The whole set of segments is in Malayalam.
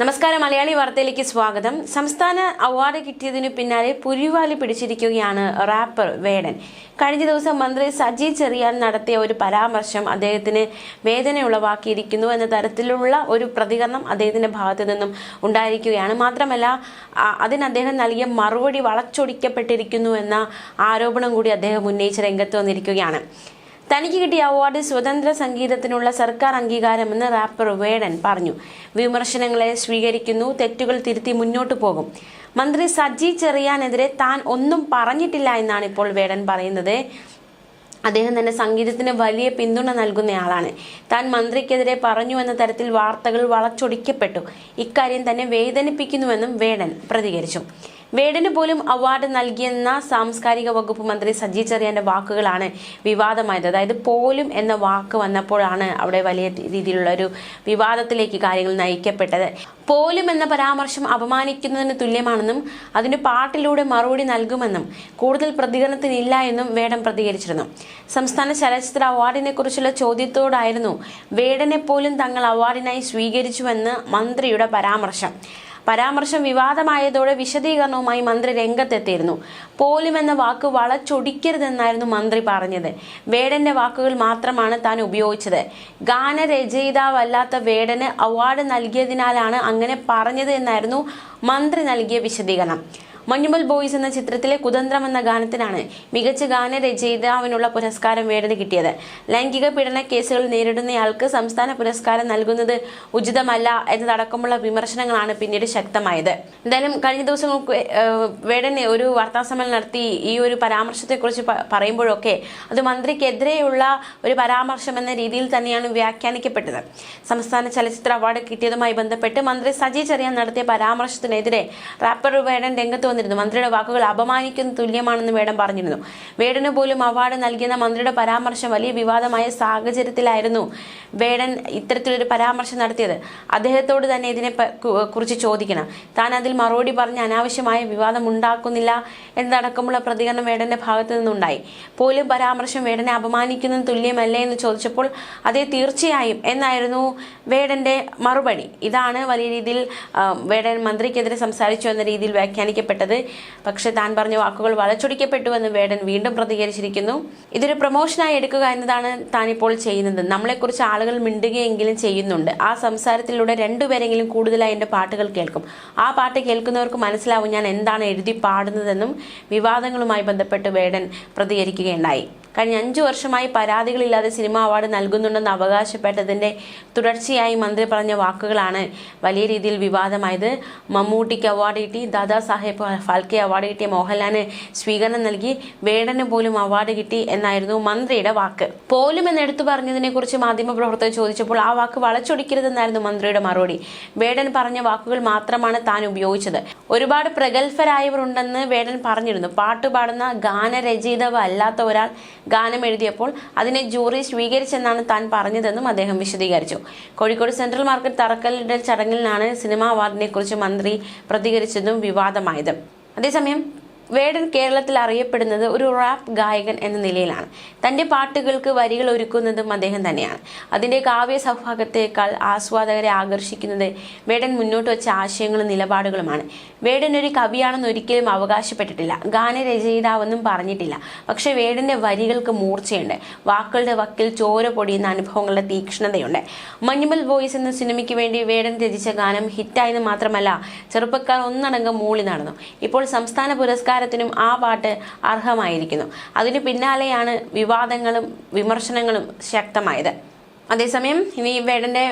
നമസ്കാരം. മലയാളി വാർത്തയിലേക്ക് സ്വാഗതം. സംസ്ഥാന അവാർഡ് കിട്ടിയതിനു പിന്നാലെ പുരിവാലി പിടിച്ചിരിക്കുകയാണ് റാപ്പർ വേടൻ. കഴിഞ്ഞ ദിവസം മന്ത്രി സജി ചെറിയാൻ നടത്തിയ ഒരു പരാമർശം അദ്ദേഹത്തിന് വേദന ഉളവാക്കിയിരിക്കുന്നു എന്ന തരത്തിലുള്ള ഒരു പ്രതികരണം അദ്ദേഹത്തിന്റെ ഭാഗത്തു നിന്നും ഉണ്ടായിരിക്കുകയാണ്. മാത്രമല്ല അതിന് അദ്ദേഹം നൽകിയ മറുപടി വളച്ചൊടിക്കപ്പെട്ടിരിക്കുന്നു എന്ന ആരോപണം കൂടി അദ്ദേഹം ഉന്നയിച്ച് രംഗത്ത് വന്നിരിക്കുകയാണ്. തനിക്ക് കിട്ടിയ അവാർഡ് സ്വതന്ത്ര സംഗീതത്തിനുള്ള സർക്കാർ അംഗീകാരമെന്ന് റാപ്പർ വേടൻ പറഞ്ഞു. വിമർശനങ്ങളെ സ്വീകരിക്കുന്നു തെറ്റുകൾ തിരുത്തി മുന്നോട്ടു പോകും. മന്ത്രി സജി ചെറിയാനെതിരെ താൻ ഒന്നും പറഞ്ഞിട്ടില്ല എന്നാണ് ഇപ്പോൾ വേടൻ പറയുന്നത്. അദ്ദേഹം തന്നെ സംഗീതത്തിന് വലിയ പിന്തുണ നൽകുന്നയാളാണ്. താൻ മന്ത്രിക്കെതിരെ പറഞ്ഞു എന്ന തരത്തിൽ വാർത്തകൾ വളച്ചൊടിക്കപ്പെട്ടു. ഇക്കാര്യം തന്നെ വേദനിപ്പിക്കുന്നുവെന്നും വേടൻ പ്രതികരിച്ചു. വേടന് പോലും അവാർഡ് നൽകിയെന്ന സാംസ്കാരിക വകുപ്പ് മന്ത്രി സജി ചെറിയാന്റെ വാക്കുകളാണ് വിവാദമായത്. അതായത് പോലും എന്ന വാക്ക് വന്നപ്പോഴാണ് അവിടെ വലിയ രീതിയിലുള്ള ഒരു വിവാദത്തിലേക്ക് കാര്യങ്ങൾ നയിക്കപ്പെട്ടത്. പോലും എന്ന പരാമർശം അപമാനിക്കുന്നതിന് തുല്യമാണെന്നും അതിന് പാട്ടിലൂടെ മറുപടി നൽകുമെന്നും കൂടുതൽ പ്രതികരണത്തിനില്ല എന്നും വേടൻ പ്രതികരിച്ചിരുന്നു. സംസ്ഥാന ചലച്ചിത്ര അവാർഡിനെ കുറിച്ചുള്ള ചോദ്യത്തോടായിരുന്നു വേടനെ പോലും തങ്ങൾ അവാർഡിനായി സ്വീകരിച്ചുവെന്ന് മന്ത്രിയുടെ പരാമർശം. പരാമർശം വിവാദമായതോടെ വിശദീകരണവുമായി മന്ത്രി രംഗത്തെത്തിയിരുന്നു. പോലും എന്ന വാക്ക് വളച്ചൊടിക്കരുതെന്നായിരുന്നു മന്ത്രി പറഞ്ഞത്. വേടന്റെ വാക്കുകൾ മാത്രമാണ് താൻ ഉപയോഗിച്ചത്. ഗാനരചയിതാവല്ലാത്ത വേടന് അവാർഡ് നൽകിയതിനാലാണ് അങ്ങനെ പറഞ്ഞത് എന്നായിരുന്നു മന്ത്രി നൽകിയ വിശദീകരണം. മഞ്ഞുമൽ ബോയ്സ് എന്ന ചിത്രത്തിലെ കുതന്ത്രം എന്ന ഗാനത്തിനാണ് മികച്ച ഗാനരചയിതാവിനുള്ള പുരസ്കാരം വേണ്ടത് കിട്ടിയത്. ലൈംഗിക പീഡന കേസുകൾ നേരിടുന്നയാൾക്ക് സംസ്ഥാന പുരസ്കാരം നൽകുന്നത് ഉചിതമല്ല എന്നതടക്കമുള്ള വിമർശനങ്ങളാണ് പിന്നീട് ശക്തമായത്. എന്തായാലും കഴിഞ്ഞ ദിവസങ്ങൾക്ക് വേടനെ ഒരു വാർത്താസമ്മേളനം നടത്തി ഈ ഒരു പരാമർശത്തെക്കുറിച്ച് പറയുമ്പോഴൊക്കെ അത് മന്ത്രിക്കെതിരെയുള്ള ഒരു പരാമർശം എന്ന രീതിയിൽ തന്നെയാണ് വ്യാഖ്യാനിക്കപ്പെട്ടത്. സംസ്ഥാന ചലച്ചിത്ര അവാർഡ് കിട്ടിയതുമായി ബന്ധപ്പെട്ട് മന്ത്രി സജി ചെറിയാൻ നടത്തിയ പരാമർശത്തിനെതിരെ റാപ്പർ വേടൻ രംഗത്ത് വന്നിരുന്നു. മന്ത്രിയുടെ വാക്കുകൾ അപമാനിക്കുന്ന തുല്യമാണെന്ന് വേടൻ പറഞ്ഞിരുന്നു. വേടന് പോലും അവാർഡ് നൽകിയെന്ന മന്ത്രിയുടെ പരാമർശം വലിയ വിവാദമായ സാഹചര്യത്തിലായിരുന്നു വേടൻ ഇത്തരത്തിലൊരു പരാമർശം നടത്തിയത്. അദ്ദേഹത്തോട് തന്നെ ഇതിനെ കുറിച്ച് ചോദിക്കണം. താൻ അതിൽ മറുപടി പറഞ്ഞ് അനാവശ്യമായ വിവാദം ഉണ്ടാക്കുന്നില്ല എന്നതടക്കമുള്ള പ്രതികരണം വേടന്റെ ഭാഗത്തു നിന്നുണ്ടായി. പോലും പരാമർശം വേടനെ അപമാനിക്കുന്നതിന് തുല്യമല്ലേ എന്ന് ചോദിച്ചപ്പോൾ അതേ തീർച്ചയായും എന്നായിരുന്നു വേടന്റെ മറുപടി. ഇതാണ് വലിയ രീതിയിൽ വേടൻ മന്ത്രിക്കെതിരെ സംസാരിച്ചു എന്ന രീതിയിൽ വ്യാഖ്യാനിക്കപ്പെട്ടത്. പക്ഷെ താൻ പറഞ്ഞ വാക്കുകൾ വളച്ചൊടിക്കപ്പെട്ടു എന്ന് വേടൻ വീണ്ടും പ്രതികരിച്ചിരിക്കുന്നു. ഇതൊരു പ്രൊമോഷനായി എടുക്കുക എന്നതാണ് ഇപ്പോൾ ചെയ്യുന്നത്. നമ്മളെക്കുറിച്ച് ആളുകൾ മിണ്ടുകയെങ്കിലും ചെയ്യുന്നുണ്ട്. ആ സംസാരത്തിലൂടെ രണ്ടുപേരെങ്കിലും കൂടുതലായി എന്റെ പാട്ടുകൾ കേൾക്കും. ആ പാട്ട് കേൾക്കുന്നവർക്ക് മനസ്സിലാവും ഞാൻ എന്താണ് എഴുതി പാടുന്നതെന്നും വിവാദങ്ങളുമായി ബന്ധപ്പെട്ട് വേടൻ പ്രതികരിക്കുകയുണ്ടായി. കഴിഞ്ഞ അഞ്ചു വർഷമായി പരാതികളില്ലാതെ സിനിമ അവാർഡ് നൽകുന്നുണ്ടെന്ന് അവകാശപ്പെട്ടതിന്റെ തുടർച്ചയായി മന്ത്രി പറഞ്ഞ വാക്കുകളാണ് വലിയ രീതിയിൽ വിവാദമായത്. മമ്മൂട്ടിക്ക് അവാർഡ് കിട്ടി ദാദാ സാഹേബ് ഫാൽക്കെ അവാർഡ് കിട്ടിയ മോഹൻലാലിന് സ്വീകരണം നൽകി വേടന് പോലും അവാർഡ് കിട്ടി എന്നായിരുന്നു മന്ത്രിയുടെ വാക്ക്. പോലും എന്നെടുത്തു പറഞ്ഞതിനെ കുറിച്ച് മാധ്യമപ്രവർത്തകർ ചോദിച്ചപ്പോൾ ആ വാക്ക് വളച്ചൊടിക്കരുതെന്നായിരുന്നു മന്ത്രിയുടെ മറുപടി. വേടൻ പറഞ്ഞ വാക്കുകൾ മാത്രമാണ് താൻ ഉപയോഗിച്ചത്. ഒരുപാട് പ്രഗത്ഭരായവർ ഉണ്ടെന്ന് വേടൻ പറഞ്ഞിരുന്നു. പാട്ട് പാടുന്ന ഗാനരചയിതാവ് അല്ലാത്ത ഒരാൾ ഗാനം എഴുതിയപ്പോൾ അതിനെ ജൂറി സ്വീകരിച്ചെന്നാണ് താൻ പറഞ്ഞതെന്നും അദ്ദേഹം വിശദീകരിച്ചു. കോഴിക്കോട് സെൻട്രൽ മാർക്കറ്റ് തറക്കല്ലിടൽ ചടങ്ങിലാണ് സിനിമാ അവാർഡിനെക്കുറിച്ച് മന്ത്രി പ്രതികരിച്ചതും വിവാദമായത്. അതേസമയം വേടൻ കേരളത്തിൽ അറിയപ്പെടുന്നത് ഒരു റാപ്പ് ഗായകൻ എന്ന നിലയിലാണ്. തന്റെ പാട്ടുകൾക്ക് വരികൾ ഒരുക്കുന്നതും അദ്ദേഹം തന്നെയാണ്. അതിന്റെ കാവ്യ സൗഭാഗത്തേക്കാൾ ആസ്വാദകരെ ആകർഷിക്കുന്നത് വേടൻ മുന്നോട്ട് വെച്ച ആശയങ്ങളും നിലപാടുകളുമാണ്. വേടൻ ഒരു കവിയാണെന്ന് ഒരിക്കലും അവകാശപ്പെട്ടിട്ടില്ല. ഗാനരചയിതാവെന്നും പറഞ്ഞിട്ടില്ല. പക്ഷെ വേടന്റെ വരികൾക്ക് മൂർച്ചയുണ്ട്. വാക്കുകളുടെ വക്കിൽ ചോര പൊടിയുന്ന അനുഭവങ്ങളുടെ തീക്ഷ്ണതയുണ്ട്. മഞ്ഞുമൽ വോയിസ് എന്ന സിനിമയ്ക്ക് വേണ്ടി വേടൻ രചിച്ച ഗാനം ഹിറ്റായെന്ന് മാത്രമല്ല ചെറുപ്പക്കാർ ഒന്നടങ്കം മൂളി നടന്നു. ഇപ്പോൾ സംസ്ഥാന പുരസ്കാരത്തിനും ആ പാട്ട് അർഹമായിരിക്കുന്നു. അതിനു പിന്നാലെയാണ് വിവാദങ്ങളും വിമർശനങ്ങളും ശക്തമായത്. അതേസമയം ഇനി വേടന്റെ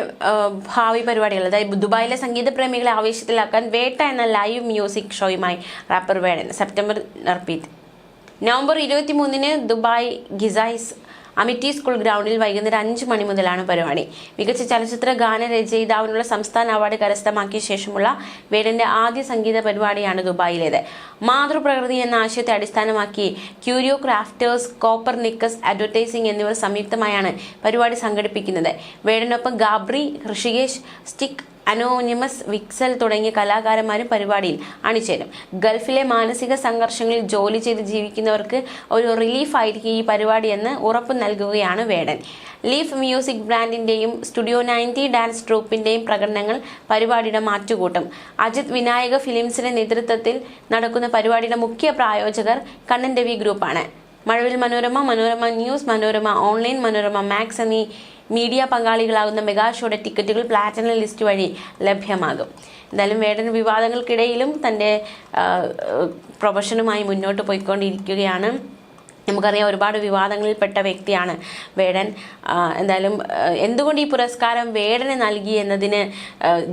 ഭാവി പരിപാടികൾ അതായത് ദുബായിലെ സംഗീത പ്രേമികളെ ആവേശത്തിലാക്കാൻ വേട്ട എന്ന live music ഷോയുമായി rapper Vedan. September repeat November ഇരുപത്തി മൂന്നിന് ദുബായ് ഗിസൈസ് അമിറ്റി സ്കൂൾ ഗ്രൗണ്ടിൽ വൈകുന്നേരം അഞ്ച് മണി മുതലാണ് പരിപാടി. മികച്ച ചലച്ചിത്ര ഗാന രചയിതാവിനുള്ള സംസ്ഥാന അവാർഡ് കരസ്ഥമാക്കിയ ശേഷമുള്ള വേടന്റെ ആദ്യ സംഗീത പരിപാടിയാണ് ദുബായിലേത്. മാതൃപ്രകൃതി എന്ന ആശയത്തെ അടിസ്ഥാനമാക്കി Curio Crafters Copernicus advertising എന്നിവർ സംയുക്തമായാണ് പരിപാടി സംഘടിപ്പിക്കുന്നത്. വേടനൊപ്പം Gabri Rishikesh stick anonymous Vixel തുടങ്ങിയ കലാകാരന്മാരും പരിപാടിയിൽ അണിചേരും. ഗൾഫിലെ മാനസിക സംഘർഷങ്ങളിൽ ജോലി ചെയ്ത് ജീവിക്കുന്നവർക്ക് ഒരു റിലീഫായിരിക്കും ഈ പരിപാടിയെന്ന് ഉറപ്പ് നൽകുകയാണ് വേടൻ. ലീഫ് മ്യൂസിക് ബ്രാൻഡിന്റെയും സ്റ്റുഡിയോ നയന്റി ഡാൻസ് ട്രൂപ്പിന്റെയും പ്രകടനങ്ങൾ പരിപാടിയുടെ മാറ്റുകൂട്ടും. അജിത് വിനായക ഫിലിംസിന്റെ നേതൃത്വത്തിൽ നടക്കുന്ന പരിപാടിയുടെ മുഖ്യ പ്രായോജകർ കണ്ണൻ രവി ഗ്രൂപ്പാണ്. Mazhavil Manorama Manorama news Manorama online Manorama max എന്നീ മീഡിയ പങ്കാളികളാകുന്ന മെഗാ ഷോയുടെ ടിക്കറ്റുകൾ പ്ലാറ്റിനം ലിസ്റ്റ് വഴി ലഭ്യമാകും. എന്തായാലും വേടൻ വിവാദങ്ങൾക്കിടയിലും തന്റെ പ്രൊഫഷനുമായി മുന്നോട്ട് പോയിക്കൊണ്ടിരിക്കുകയാണ്. നമുക്കറിയാം ഒരുപാട് വിവാദങ്ങളിൽപ്പെട്ട വ്യക്തിയാണ് വേടൻ. എന്തായാലും എന്തുകൊണ്ട് ഈ പുരസ്കാരം വേടന് നൽകി എന്നതിന്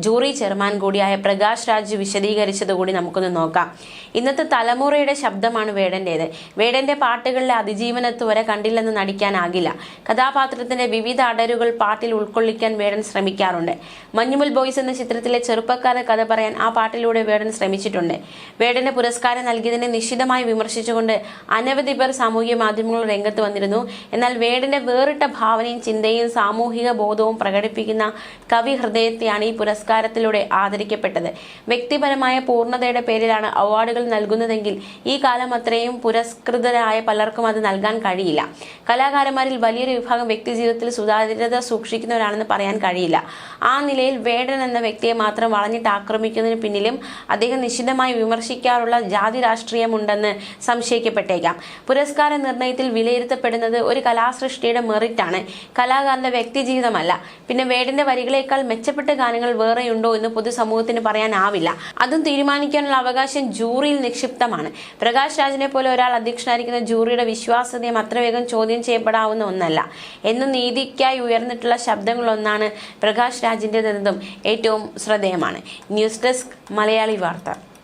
ജൂറി ചെയർമാൻ കൂടിയായ പ്രകാശ് രാജ് വിശദീകരിച്ചത് കൂടി നമുക്കൊന്ന് നോക്കാം. ഇന്നത്തെ തലമുറയുടെ ശബ്ദമാണ് വേടന്റേത് വേടന്റെ പാട്ടുകളിലെ അതിജീവനത്ത് വരെ കണ്ടില്ലെന്ന് നടിക്കാനാകില്ല. കഥാപാത്രത്തിന്റെ വിവിധ അടരുകൾ പാട്ടിൽ ഉൾക്കൊള്ളിക്കാൻ വേടൻ ശ്രമിക്കാറുണ്ട്. മഞ്ഞുമുൽ ബോയ്സ് എന്ന ചിത്രത്തിലെ ചെറുപ്പക്കാരെ കഥ പറയാൻ ആ പാട്ടിലൂടെ വേടൻ ശ്രമിച്ചിട്ടുണ്ട്. വേടന് പുരസ്കാരം നൽകിയതിനെ നിശ്ചിതമായി വിമർശിച്ചുകൊണ്ട് അനവധി പേർ സാമൂഹിക മാധ്യമങ്ങൾ രംഗത്ത് വന്നിരുന്നു. എന്നാൽ വേടിന്റെ വേറിട്ട ഭാവനയും ചിന്തയും സാമൂഹിക ബോധവും പ്രകടിപ്പിക്കുന്ന കവി ഹൃദയത്തെയാണ് ഈ പുരസ്കാരത്തിലൂടെ ആദരിക്കപ്പെട്ടത്. വ്യക്തിപരമായ പൂർണതയുടെ പേരിലാണ് അവാർഡുകൾ നൽകുന്നതെങ്കിൽ ഈ കാലം അത്രയും പുരസ്കൃതരായ പലർക്കും അത് നൽകാൻ കഴിയില്ല. കലാകാരന്മാരിൽ വലിയൊരു വിഭാഗം വ്യക്തി ജീവിതത്തിൽ സുതാര്യത സൂക്ഷിക്കുന്നവരാണെന്ന് പറയാൻ കഴിയില്ല. ആ നിലയിൽ വേടൻ എന്ന വ്യക്തിയെ മാത്രം വളഞ്ഞിട്ട് ആക്രമിക്കുന്നതിന് പിന്നിലും അദ്ദേഹം നിശിതമായി വിമർശിക്കാറുള്ള ജാതി രാഷ്ട്രീയമുണ്ടെന്ന് സംശയിക്കപ്പെട്ടേക്കാം. പുരസ്കാര നിർണയത്തിൽ വിലയിരുത്തപ്പെടുന്നത് ഒരു കലാസൃഷ്ടിയുടെ മെറിറ്റാണ്. കലാകാരന്റെ വ്യക്തിജീവിതമല്ല. പിന്നെ വേടിന്റെ വരികളേക്കാൾ മെച്ചപ്പെട്ട ഗാനങ്ങൾ വേറെയുണ്ടോ എന്ന് പൊതുസമൂഹത്തിന് പറയാനാവില്ല. അതും തീരുമാനിക്കാനുള്ള അവകാശം ജൂറിയിൽ നിക്ഷിപ്തമാണ്. പ്രകാശ് രാജിനെ പോലെ ഒരാൾ അധ്യക്ഷനായിരിക്കുന്ന ജൂറിയുടെ വിശ്വാസ്യതയും അത്ര വേഗം ചോദ്യം ചെയ്യപ്പെടാവുന്ന ഒന്നല്ല. എന്നും നീതിക്കായി ഉയർന്നിട്ടുള്ള ശബ്ദങ്ങളൊന്നാണ് പ്രകാശ് രാജിന്റെതെന്നതും ഏറ്റവും ശ്രദ്ധേയമാണ്. ന്യൂസ് ഡെസ്ക് മലയാളി വാർത്ത.